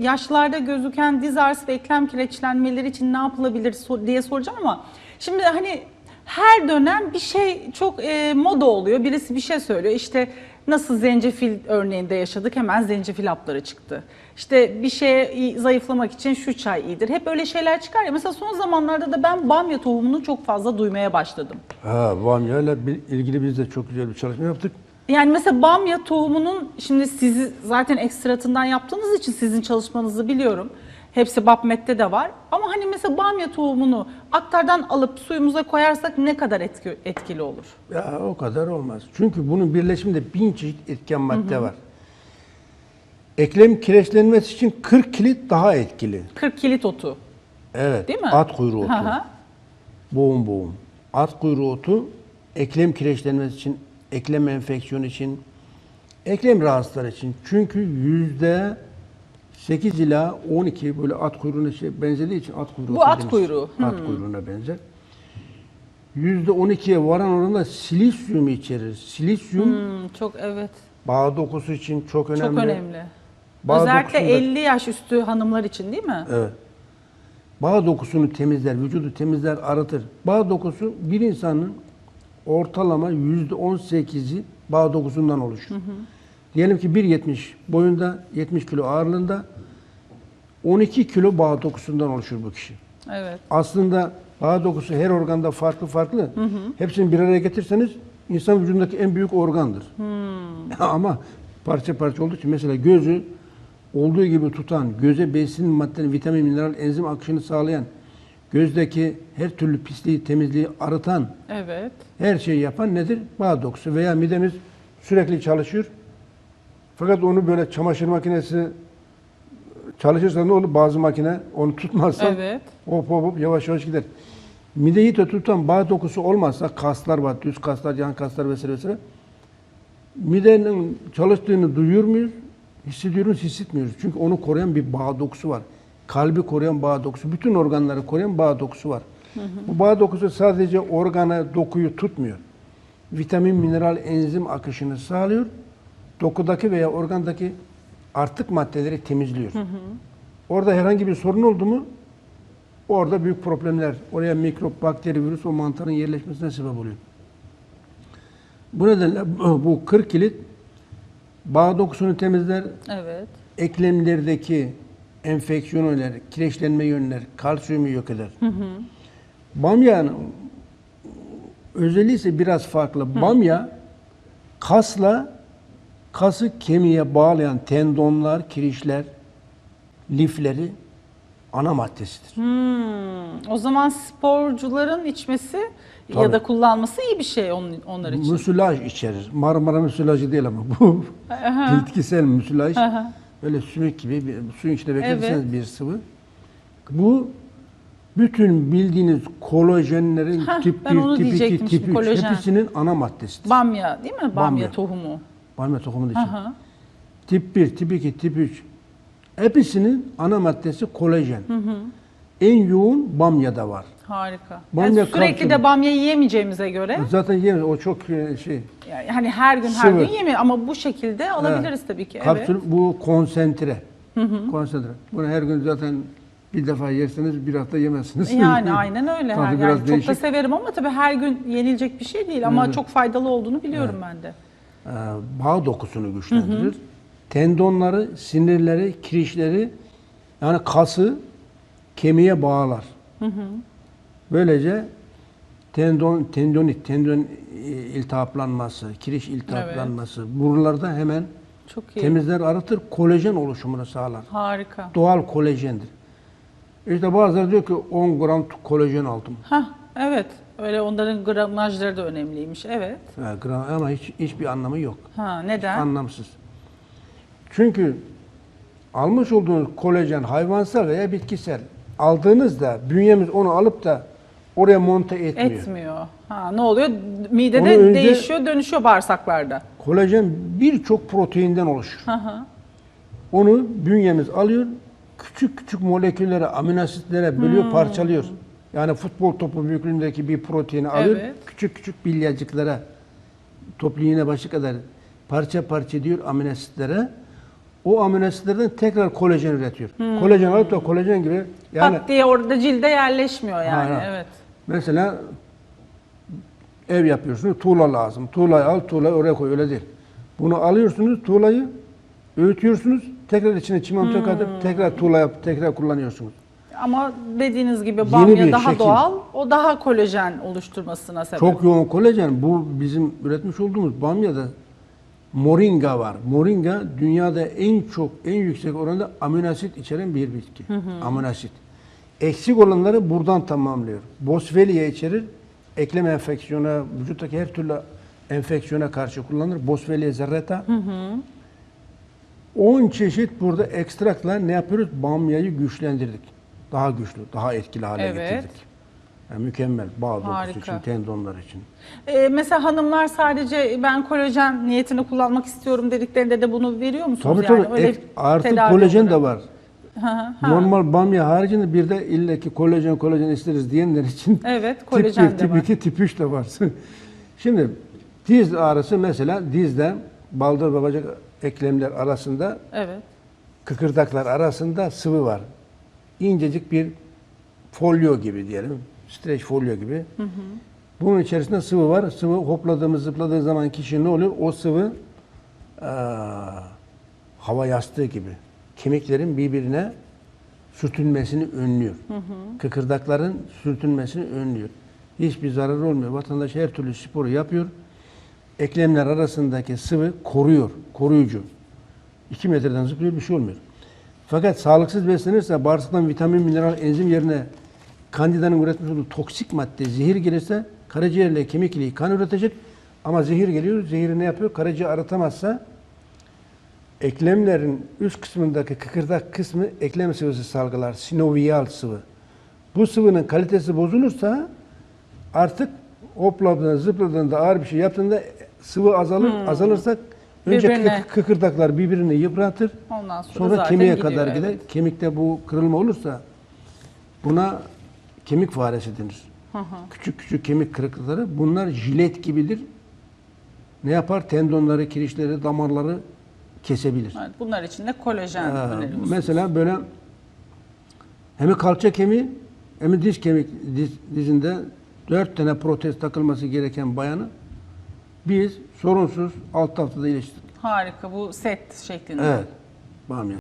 yaşlarda gözüken diz ağrısı ve eklem kireçlenmeleri için ne yapılabilir diye soracağım ama şimdi hani her dönem bir şey çok e, moda oluyor. Birisi bir şey söylüyor. İşte nasıl zencefil örneğinde yaşadık hemen zencefil hapları çıktı. İşte bir şeye zayıflamak için şu çay iyidir. Hep öyle şeyler çıkar ya. Mesela son zamanlarda da ben bamya tohumunu çok fazla duymaya başladım. Ha, Bamya ile ilgili biz de çok güzel bir çalışma yaptık. Yani mesela bamya tohumunun şimdi sizi zaten ekstratından yaptığınız için sizin çalışmanızı biliyorum. Hepsi BAPMET'te de var. Ama hani mesela bamya tohumunu aktardan alıp suyumuza koyarsak ne kadar etki, etkili olur? Ya o kadar olmaz. Çünkü bunun birleşiminde bin çeşit etken madde var. Eklem kireçlenmesi için 40 kilit daha etkili. 40 kilit otu. Evet. Değil mi? At kuyruğu otu. Hı hı. boğum boğum. At kuyruğu otu eklem kireçlenmesi için, eklem enfeksiyonu için, eklem rahatsızları için. Çünkü yüzde 8 ila 12 böyle at kuyruğuna şey benzediği için at kuyruğu. Bu at deriz. kuyruğu. At kuyruğuna benzer. Yüzde 12'ye varan oranda silisyum içerir. Silisyum Hmm, çok evet. bağ dokusu için çok önemli. Çok önemli. Bağ Özellikle dokusunda- 50 yaş üstü hanımlar için değil mi? Evet. Bağ dokusunu temizler, vücudu temizler, arıtır. Bağ dokusu bir insanın ortalama yüzde 18'i bağ dokusundan oluşur. Diyelim ki 1.70 boyunda, 70 kilo ağırlığında 12 kilo bağ dokusundan oluşur bu kişi. Evet. Aslında bağ dokusu her organda farklı farklı. Hepsini bir araya getirseniz insan vücudundaki en büyük organdır. Ama parça parça olduğu için mesela gözü olduğu gibi tutan, göze besin maddenin, vitamin, mineral, enzim akışını sağlayan, gözdeki her türlü pisliği, temizliği arıtan, Evet. her şeyi yapan nedir? Bağ dokusu veya midemiz sürekli çalışıyor. Fakat onu böyle çamaşır makinesi çalışırsa ne olur? Bazı makine onu tutmazsa Evet. hop hop hop yavaş yavaş gider. Mideyi de tutan bağ dokusu olmazsa kaslar var, düz kaslar, yan kaslar vesaire vesaire. Midenin çalıştığını duyuyor muyuz? Hissediyoruz, hissetmiyoruz. Çünkü onu koruyan bir bağ dokusu var. Kalbi koruyan bağ dokusu, bütün organları koruyan bağ dokusu var. Bu bağ dokusu sadece organı, dokuyu tutmuyor. Vitamin, mineral, enzim akışını sağlıyor. Dokudaki veya organdaki artık maddeleri temizliyor. Orada herhangi bir sorun oldu mu orada büyük problemler, oraya mikrop, bakteri, virüs, o mantarın yerleşmesine sebep oluyor. Bu nedenle bu 40 kilit bağ dokusunu temizler, Evet. eklemlerdeki enfeksiyon önler, kireçlenme yönler, kalsiyumu yok eder. Bamyanın özelliği ise biraz farklı. Bamya kasla kası kemiğe bağlayan tendonlar, kirişler, lifleri ana maddesidir. Hmm, o zaman sporcuların içmesi ya Tabii. da kullanması iyi bir şey on, onlar için. Müsilaj içerir. Marmara müsilajı değil ama bu bitkisel müsilaj. Böyle sümük gibi bir, suyun içinde bekletirseniz Evet. bir sıvı. Bu bütün bildiğiniz kolajenlerin Heh, tip ben 1, onu tip 2, diyecektim tip şimdi, 3 kolajen. hepsinin ana maddesidir. Bamya değil mi? Bamya, Bamya. tohumu. Bamya tohumu için. Aha. Tip 1, tip 2, tip 3 hepsinin ana maddesi kolajen. En yoğun bamyada var. Harika. Bamya Yani sürekli kalsiyum. de bamya yiyemeyeceğimize göre Zaten yemiyor. O çok e, şey. yani hani her gün her Sıvı. gün yemiyor ama bu şekilde alabiliriz tabii ki. Kapsül Evet. bu konsantre. Konsantre. Bunu her gün zaten bir defa yerseniz bir hafta yemezsiniz. Yani aynen öyle. Biraz yani çok da değişik. severim ama tabii her gün yenilecek bir şey değil ama çok faydalı olduğunu biliyorum ben de. Ee, bağ dokusunu güçlendirir. Tendonları, sinirleri, kirişleri yani kası kemiğe bağlar. Böylece tendon, tendonit, tendon iltihaplanması, kiriş iltihaplanması buralarda hemen Çok iyi. temizler, arıtır, kolajen oluşumunu sağlar. Harika. Doğal kolajendir. İşte bazıları diyor ki 10 gram kolajen aldım. Hah, evet. Öyle onların gramajları da önemliymiş. Evet. Ha, gram, ama hiç hiçbir anlamı yok. Ha, neden? Anlamsız. Çünkü almış olduğunuz kolajen hayvansal veya bitkisel aldığınızda bünyemiz onu alıp da oraya monte etmiyor. Etmiyor. Ha, ne oluyor? Midede Onu önce- değişiyor, dönüşüyor bağırsaklarda. Kolajen birçok proteinden oluşur. Hı hı. Onu bünyemiz alıyor, küçük küçük moleküllere, amino asitlere bölüyor, Hmm. parçalıyor. Yani futbol topu büyüklüğündeki bir proteini alıyor, Evet. küçük küçük bilyacıklara, toplu iğne başı kadar parça parça ediyor amino asitlere. o amino asitlerden tekrar kolajen üretiyor. Kolajen alıp da kolajen gibi yani Pat diye orada cilde yerleşmiyor yani. Hayır. Evet. Mesela ev yapıyorsunuz tuğla lazım. Tuğlayı al tuğlayı oraya koy öyle değil. Bunu alıyorsunuz tuğlayı öğütüyorsunuz tekrar içine çimento katıp tekrar tuğla yapıp tekrar kullanıyorsunuz. Ama dediğiniz gibi bamya daha şekil. doğal. O daha kolajen oluşturmasına sebep. Çok yoğun kolajen. Bu bizim üretmiş olduğumuz bamyada moringa var. Moringa dünyada en çok, en yüksek oranda amino asit içeren bir bitki. Amino asit. Eksik olanları buradan tamamlıyor. Boswellia içerir. Eklem enfeksiyona, vücuttaki her türlü enfeksiyona karşı kullanılır. Boswellia zerreta. 10 çeşit burada ekstrakla ne yapıyoruz? Bamyayı güçlendirdik. Daha güçlü, daha etkili hale Evet. getirdik. Yani mükemmel. Bağ dokusu için, tendonlar için. Ee, mesela hanımlar sadece ben kolajen niyetini kullanmak istiyorum dediklerinde de bunu veriyor musunuz? Tabii yani? tabii. Öyle Ek- artı tedavi kolajen de olarak. var. Hı hı, ha. Normal bamya haricinde bir de illaki kolajen kolajen isteriz diyenler için Evet, tip kolajen 1, de tip var. 2, tip 3 de var. Şimdi diz ağrısı mesela dizde baldır ve bacak eklemler arasında Evet. kıkırdaklar arasında sıvı var. İncecik bir folyo gibi diyelim. Streç folyo gibi. Bunun içerisinde sıvı var. Sıvı hopladığımız zıpladığı zaman kişi ne oluyor? O sıvı eee, hava yastığı gibi. Kemiklerin birbirine sürtünmesini önlüyor. Kıkırdakların sürtünmesini önlüyor. Hiçbir zararı olmuyor. Vatandaş her türlü sporu yapıyor. Eklemler arasındaki sıvı koruyor, koruyucu. 2 metreden zıplıyor bir şey olmuyor. Fakat sağlıksız beslenirse bağırsaktan vitamin, mineral, enzim yerine kandidanın üretmiş olduğu toksik madde, zehir gelirse karaciğerle kemik iliği kan üretecek. Ama zehir geliyor, zehiri ne yapıyor? Karaciğer aratamazsa eklemlerin üst kısmındaki kıkırdak kısmı eklem sıvısı salgılar, sinovial sıvı. Bu sıvının kalitesi bozulursa artık hopladığında, zıpladığında, ağır bir şey yaptığında sıvı azalır. Azalırsa önce Hmm. Birbirine. kık- kıkırdaklar birbirini yıpratır. Ondan sonra, Sonra kemiğe gidiyor, kadar evet. gider. Kemikte bu kırılma olursa buna kemik faresi denir. Küçük küçük kemik kırıklıkları bunlar jilet gibidir. Ne yapar? Tendonları, kirişleri, damarları kesebilir. Evet, bunlar için de kolajen Ee, öneriyorsunuz. mesela böyle hem kalça kemiği hem diz kemik diz, dizinde dört tane protez takılması gereken bayanı biz sorunsuz 6 haftada iyileştirdik. Harika bu set şeklinde. Evet. Bamya.